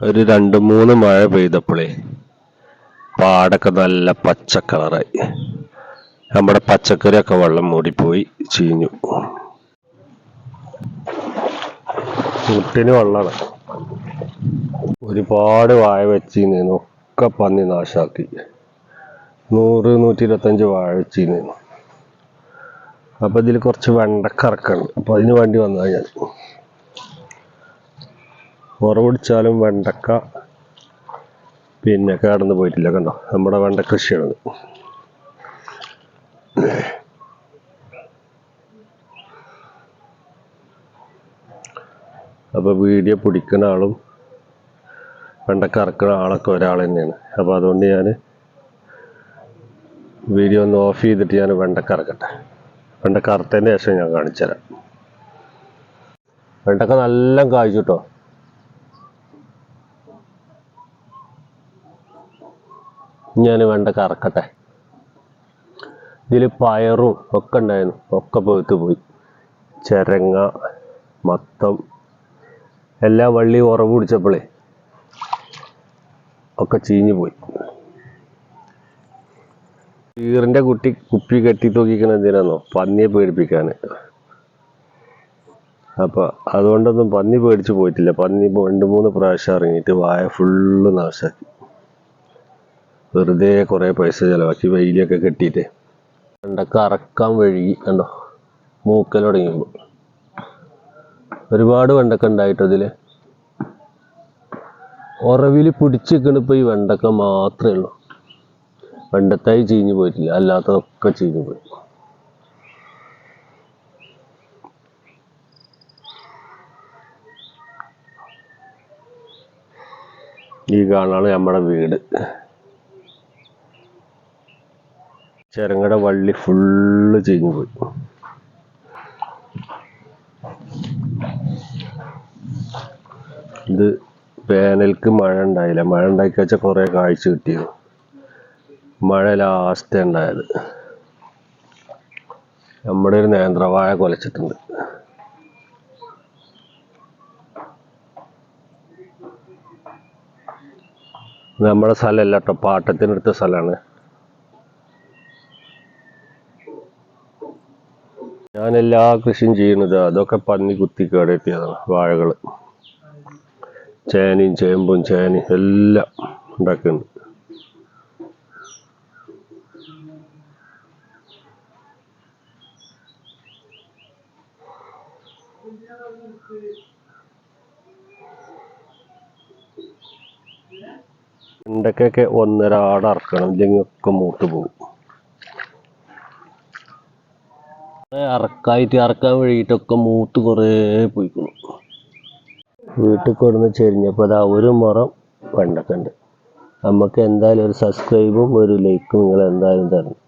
ഒരു രണ്ട് മൂന്ന് മഴ പെയ്തപ്പോഴേ പാടൊക്കെ നല്ല പച്ച കളറായി. നമ്മുടെ പച്ചക്കറിയൊക്കെ വെള്ളം മൂടിപ്പോയി ചീഞ്ഞു. മുട്ടിന് വെള്ളമാണ് ഒരുപാട് വാഴ വെച്ചിരുന്നു ഒക്കെ പന്നി നാശാക്കി. നൂറ് നൂറ്റി ഇരുപത്തഞ്ച് വാഴ വെച്ചിരുന്നു അപ്പൊ ഇതിൽ കുറച്ച് വെണ്ടക്ക ഇറക്കുന്നുണ്ട് അപ്പൊ അതിന് വേണ്ടി വന്നതാണ് ഞാൻ. ഉറവിടിച്ചാലും വെണ്ടക്ക പിന്നെ കേടന്ന് പോയിട്ടില്ല കണ്ടോ? നമ്മുടെ വെണ്ട കൃഷിയാണ് അപ്പൊ വീഡിയോ പിടിക്കുന്ന ആളും വെണ്ടക്ക ഇറക്കുന്ന ആളൊക്കെ ഒരാൾ തന്നെയാണ്. അപ്പൊ അതുകൊണ്ട് ഞാൻ വീഡിയോ ഒന്ന് ഓഫ് ചെയ്തിട്ട് ഞാൻ വെണ്ടക്ക ഇറക്കട്ടെ വെണ്ടക്ക അറുത്തതിന് ശേഷം ഞാൻ കാണിച്ചു തരാം വെണ്ടക്ക നല്ല കായ്ച്ചു കേട്ടോ. ഞാൻ വേണ്ട കറക്കട്ടെ. ഇതിൽ പയറും ഒക്കെ ഉണ്ടായിരുന്നു. ഒക്കെ പോയിത്ത് പോയി. ചരങ്ങ മത്തം എല്ലാ വള്ളി ഉറവ് പിടിച്ചപ്പോഴേ ഒക്കെ ചീഞ്ഞു പോയി. ഈറിന്റെ കുട്ടി കുപ്പി കെട്ടി തൂക്കിക്കണ എന്തിനാന്നോ? പന്നിയെ പേടിപ്പിക്കാൻ അപ്പോൾ അതുകൊണ്ടൊന്നും പന്നി പേടിച്ച് പോയിട്ടില്ല. പന്നി രണ്ട് മൂന്ന് പ്രാവശ്യം ഇറങ്ങിയിട്ട് വായ ഫുള്ള് നാശാക്കി. വെറുതെ കുറേ പൈസ ചെലവാക്കി വെയിലൊക്കെ കെട്ടിയിട്ട്. വെണ്ടക്ക അറക്കാൻ വഴുകി കണ്ടോ? മൂക്കൽ തുടങ്ങിയപ്പോൾ. ഒരുപാട് വെണ്ടക്ക ഉണ്ടായിട്ടോ ഇതിൽ ഉറവിൽ പിടിച്ച് നിൽക്കണിപ്പോൾ ഈ വെണ്ടക്ക മാത്രമേ ഉള്ളൂ. വെണ്ടത്തായി ചീഞ്ഞു പോയിട്ടില്ല അല്ലാത്തതൊക്കെ ചീഞ്ഞു പോയി. ഈ കാണാണ് നമ്മുടെ വീട്. ചെരങ്ങയുടെ വള്ളി ഫുള്ള് ചീഞ്ഞു പോയി. ഇത് വേനൽക്ക് മഴ ഉണ്ടായില്ല. മഴ ഉണ്ടാക്കി വെച്ചാൽ കുറെ കാഴ്ച കിട്ടിയത് മഴ ലാസ്റ്റ് ഉണ്ടായത്. നമ്മുടെ ഒരു നേന്ത്രവാഴ കൊലച്ചിട്ടുണ്ട്. നമ്മുടെ സ്ഥലമല്ല കേട്ടോ പാട്ടത്തിനടുത്ത സ്ഥലമാണ്. ഞാൻ എല്ലാ കൃഷിയും ചെയ്യുന്നത് അതൊക്കെ പന്നി കുത്തി കേടെത്തിയതാണ് വാഴകൾ ചേനയും ചേമ്പും ചേനയും എല്ലാം ഉണ്ടാക്കുന്നുണ്ട് വെണ്ടക്കൊക്കെ ഒന്നര ആടർക്കണം ഇല്ലെങ്കിൽ ഒക്കെ മൂത്ത് പോകും. അറക്കായിട്ട് അറക്കാൻ വഴിയിട്ടൊക്കെ മൂത്ത് കുറേ പോയിക്കുന്നു വീട്ടിൽ കൊടുന്ന് ചെരിഞ്ഞപ്പോൾ അതാ ഒരു മുറം പണ്ടൊക്കെ ഉണ്ട്. നമുക്ക് എന്തായാലും ഒരു സബ്സ്ക്രൈബും ഒരു ലൈക്കും നിങ്ങൾ എന്തായാലും തരണം.